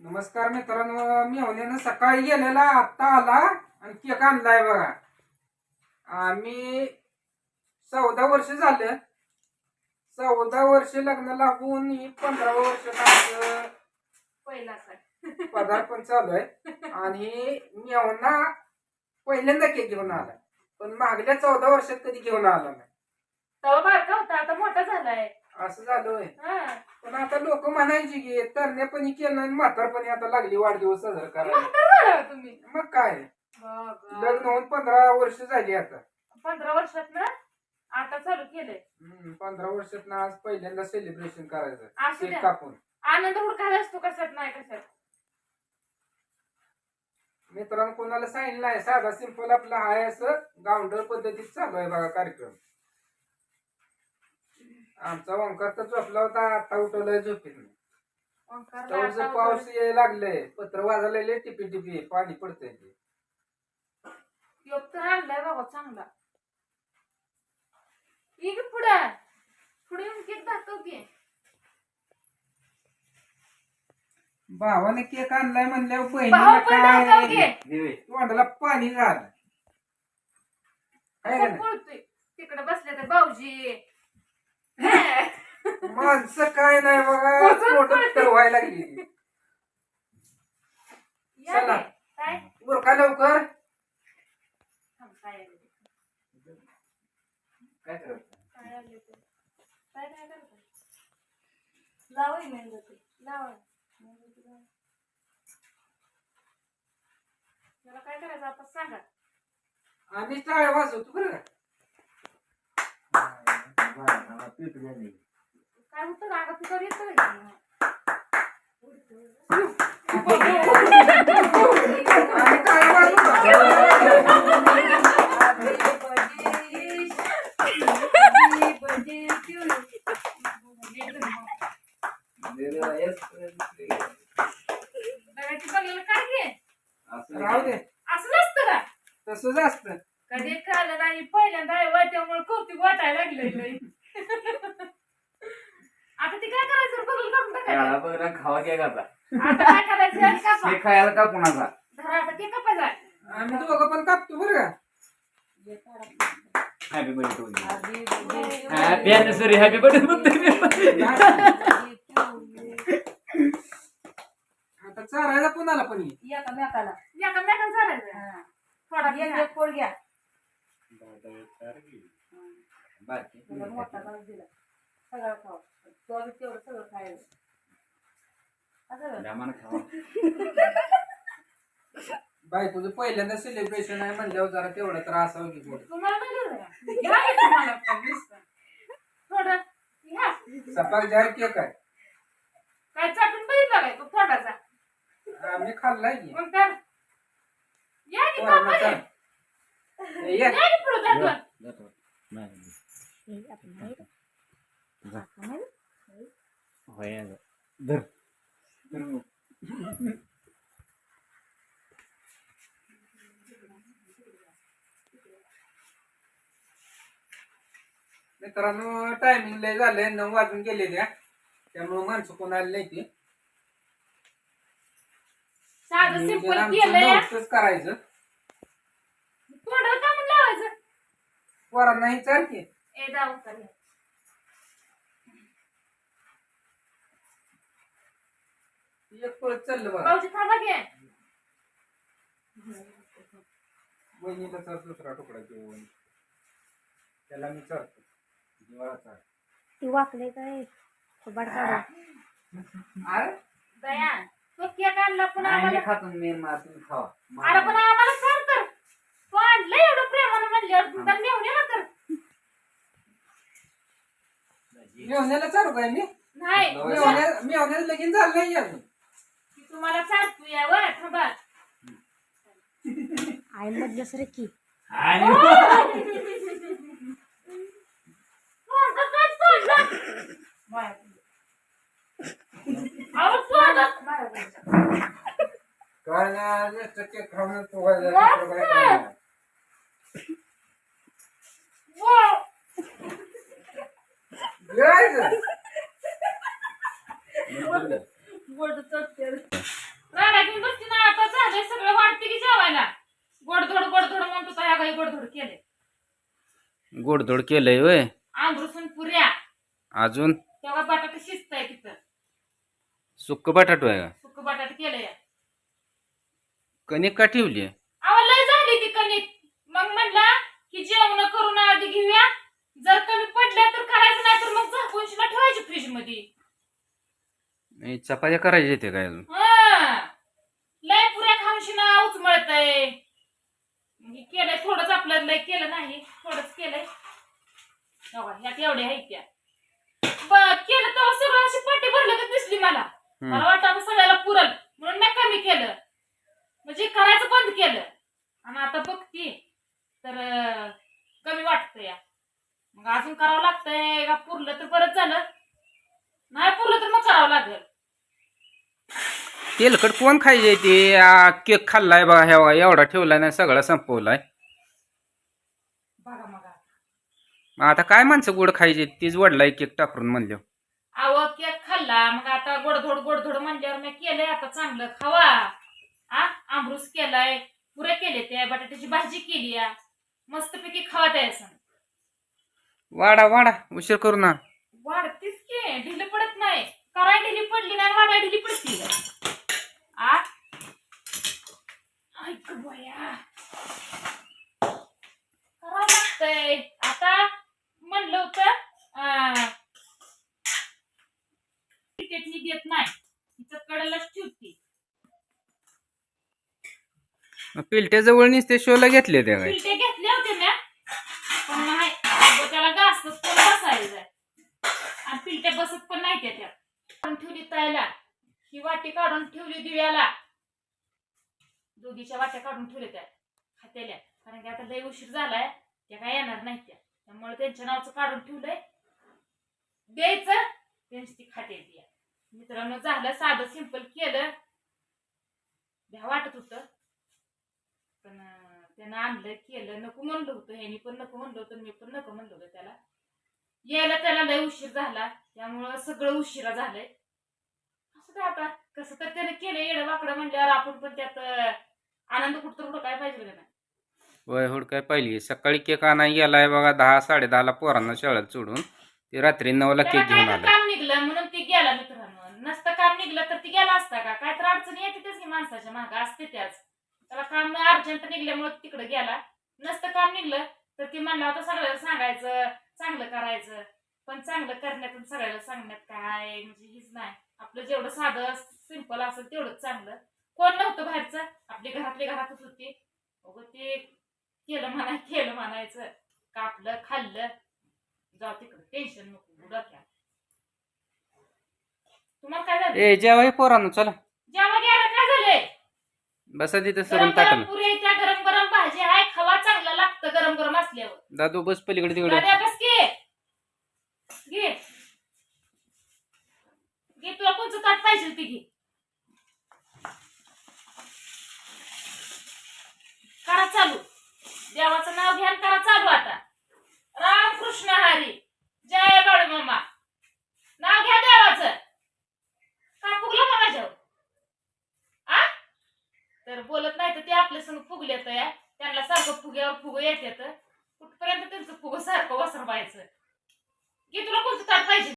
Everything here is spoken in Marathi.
नमस्कार मित्रांनो मी होण्यानं सकाळी गेलेला आत्ता आला आणि केक आणलाय बघा. आम्ही चौदा वर्ष झालं. चौदा वर्ष लग्नाला होऊन ही पंधरा वर्ष आहे पदार्पण चालू आहे. आणि मेवना पहिल्यांदा केक घेऊन आलाय. पण मागल्या चौदा वर्षात कधी घेऊन आला नाही. तेव्हा बारका होता आता मोठा झालाय. असं झालं होय. हा. पण आता लोक म्हणायची की तरण्यापणी केलं आणि म्हातारपणी आता लागली वाढदिवस साजरा करायला. म्हातार झाला तुम्ही? मग काय? बघा. लग्न होऊन पंधरा वर्ष झाली आता. पंधरा वर्षात ना आता चालू केलंय. हम्म, पंधरा वर्षात आज पहिल्यांदा सेलिब्रेशन करायचं. असू केक द्या. कापून. आनंद हुडकायला असतो कशात नाही कशात. मित्रांनो कोणाला सांगितलं नाही. साधा सिंपल आपला आहे असं. गावंडर पद्धतीत चालू आहे बघा कार्यक्रम. आमचा ओंकार तर झोपला होता आता उठवलाय झोपेत ओंकारला आता पाऊस यायला लागलंय पत्र वाजलेले टिपी टिपी पाणी पडतंय ते. तर आणलाय बाबा चांगला. पुढं. पुढे येऊन केक दाखव की. भावाने केक आणलाय म्हणल्यावर भाऊ बहिणीला पण दाखव काय की. तोंडाला पाणी झालं. आहे का असं नाही? पळतोय तिकडे बसले तर भाऊजी माणसं काय नाही बघा पोटात पडते. ठरवायला लागली या चला. उरका लवकर थांब, काय? काय करत काय आलं ते? काय काय करताय? लावा मेणबत्ती लावा मेणबत्ती लावा. त्याला काय करायचं आता सांगा आम्ही टाळ्या वाजवतो बरं का काय होतं रागा पिकावर येतं का बघायची बघायला काय घे? राहू दे असं नसतं का? तसंच असतं. कधी खाल्लं नाही पहिल्यांदा आहे व त्यामुळे कौतुक वाटायला लागलंय लय. आता ती काय करायचं बघल करून याला टाकायचं बघ ना खावा केक आता. आता काय करायचं? कापा. हे खायला का कुणाचा धरा आता ते कापायचा आम्ही दोघं पण कापतो बरं का. Happy birthday happy anniversary happy birthday आता चारायला कोणाला पण ये. या का मॅकाला चालायचं थोडा घ्या. बाई तुझं पहिल्यांदा सेलिब्रेशन आहे म्हणल्यावर जरा तेवढं तर असावं की गोड. तुम्हाला नाही दिलं का? घ्या की तुम्हाला पण नुसतं. थोडं घ्या. सपाक जाहीर केक आहे काय चाटून बघितला काय तो थोडासा आम्ही खाल्लाय की मग काय या की पोरांना. ये. या की. धर. मित्रांनो टायमिंग लय झालंय. नऊ वाजून गेले त्या त्यामुळे माणसं कोण आली नाही ती साधं सिंपल केलंय. करायचं थोडं का म्हणून लावायचं पोरांना चाल की. ए दाव कर एक पळत चाललं बघा. भाऊजी थांबा घे वहिनीला चाल दुसरा तुकडा घेऊन. त्याला मी चालतो जिवाळा चाल ती वाकले काय? अरे? दया तो केक आणला पण आम्हाला खातो मी मा तुम्ही खावा. अरे पण आम्हाला सांग तर. तो आणलं एवढं प्रेमानं म्हणल्यावर मेवण्याला मेवण्याला चालू काय मी? नाही मेवण्या मेवण्याला लगीन झालं नाही अजून. ती तुम्हाला सांगतो या वर थांबा आई मधलंच रे की. आणि नुसतं केक खाऊन गोड चटते राडा घेऊन बसती ना आता झालंय सगळं वाढते की जेवायला? गोडधोड गोडधोड म्हणतो तर ह्या काही गोडधोड केले गोडधोड केलंय वय आंबरसून पुऱ्या. अजून? तेव्हा बटाटे शिजत आहे तिथं. सुक्क बटाटो आहे का? सुक बटाटे केलंय. कणिक का ठेवली अहो लय झाली ती कणिक. मग म्हणला की जेवण करून आधी घेऊया जर कमी पडल्या तर करायचं नाही तर मग झाकून शिना ठेवायची फ्रीजमध्ये नाही, चपात्या करायच्या येते काय अजून? हा. लय पुऱ्या खाऊन शिना उचमळत आहे केलंय थोडंच आपलं लय केलं नाही थोडंच केलंय. तेव्हा ह्यात एवढ्या आहेत त्या. ब- केलं तेव्हा सगळं अशी पाठी भरलं का दिसली मला. हम्म. मला वाटतं आता सगळ्याला पुरल म्हणून मी कमी केलं. म्हणजे करायचं बंद केलं. आणि आता बघती. तर अं, कमी वाटतं या मग अजून करावं लागतंय. का पुरलं तर बरंच झालं. नाही पुरलं तर मग करावं लागेल. तेलकट कोण खायचे ते? आ, केक खाल्लाय बघा ह्या बघा, एवढा ठेवलाय नाही सगळा संपवलाय. बघा मग आता. मग आता काय माणसं गोड खायचे? तीच वडलाय केक टाकून म्हणले अहो केक खाल्ला. मग आता गोडधोड गोडधोड म्हणल्यावर मी केलंय. आता चांगलं खावा. आ आमरूस केलाय. पुरे केले ते बटाट्याची भाजी केली या. मस्तपैकी खावा द्यायचं वाडा वाडा उशीर करू ना. वाढतीच की ढिली पडत नाही. कराय ढिली पडली नाही वाढाय ढिली पडती. आ? ऐक बया करावं लागतंय. आता म्हणलं होतं अं, क्रिकेटनी देत नाही. तिचं कडेलाच ठेवती. पिलट्या जवळ ते शोला घेतले त्या काय? पिलटे घेतले होते ना पण नाही अगं त्याला गास्तच पण बसायचं आणि पिलटे बसत पण नाही त्याच्यात काढून ठेवली तयाला ही वाटी काढून ठेवली दिव्याला. दोघीच्या वाट्या काढून ठेवल्या त्या खात्याल्या. कारण की आता लय उशीर झालाय त्या काय येणार नाही त्या. त्यामुळे त्यांच्या नावाचं काढून ठेवलंय. द्यायचं त्यांची ती खात्या ती मित्रांनो झालं साधं सिंपल केलं. भ्या वाटत होतं. पण त्यानं आणलं केलं. नको म्हणलं होतं. ह्यानी पण नको म्हणलं होतं मी पण नको म्हणलं होतं त्याला. यायला त्याला लय उशीर झाला. त्यामुळं सगळं उशिरा झालंय. असं काय आता? कसं तर त्यानं केलं येडं वाकडं म्हणल्यावर आपण पण त्यात आनंद कुठं कुठं काय पाहिजे का नाही वय हुड काय पाहिली? सकाळी केक आणाय गेलाय बघा दहा साडे दहाला पोरांना शाळेत सोडून. ते रात्री नऊला त्याला केक काय घेऊन तर आलाय काम निघलं म्हणून ती गेला मित्रांनो. नसतं काम निघलं तर ती गेला असता का? काय तर अडचणी येते त्याच की माणसाच्या माग असते त्याच. त्याला काम अर्जंट निघल्यामुळे तिकडे गेला. नसतं काम निघलं तर ती म्हणला होता सगळ्याला सांगायचं चांगलं करायचं. पण चांगलं करण्यात सगळ्याला सांगण्यात काय? म्हणजे हीच नाही. आपलं जेवढं साधं सिंपल असेल तेवढंच चांगलं. कोण नव्हतं बाहेरचं? आपली घरातली घरातच होती. अगं ते केलं म्हणा केलं म्हणायचं. कापलं खाल्लं. जाऊ तिकडं. टेन्शन नको. डोक्यात. तुम्हाला काय झालं? ए जेवाय पोरांनो. चला. जेव्हा घ्यायला काय झालंय? बसा तिथं गरम सरून गरम पुरे त्या. गरम गरम भाजी आहे. खवा. चांगला लागतं गरम गरम असल्यावर. दादू बस पलीकडे तिकडे. बस घे घे घे तुला कोणचं ताट पाहिजे ते घे करा चालू. देवाचं नाव घ्या करा चालू आता. राम कृष्ण हरी. जय बाळू मामा. नाव घ्या देवाचं. का फुगलं का माझ्यावर? आ? तर बोलत नाही तर ते आपल्या संग फुगले या. त्यांना सारखं फुग्यावर फुग येत कुठपर्यंत त्यांचं फुग सारखं वसर पाहायचं की तुला कोणतं ताट पाहिजे?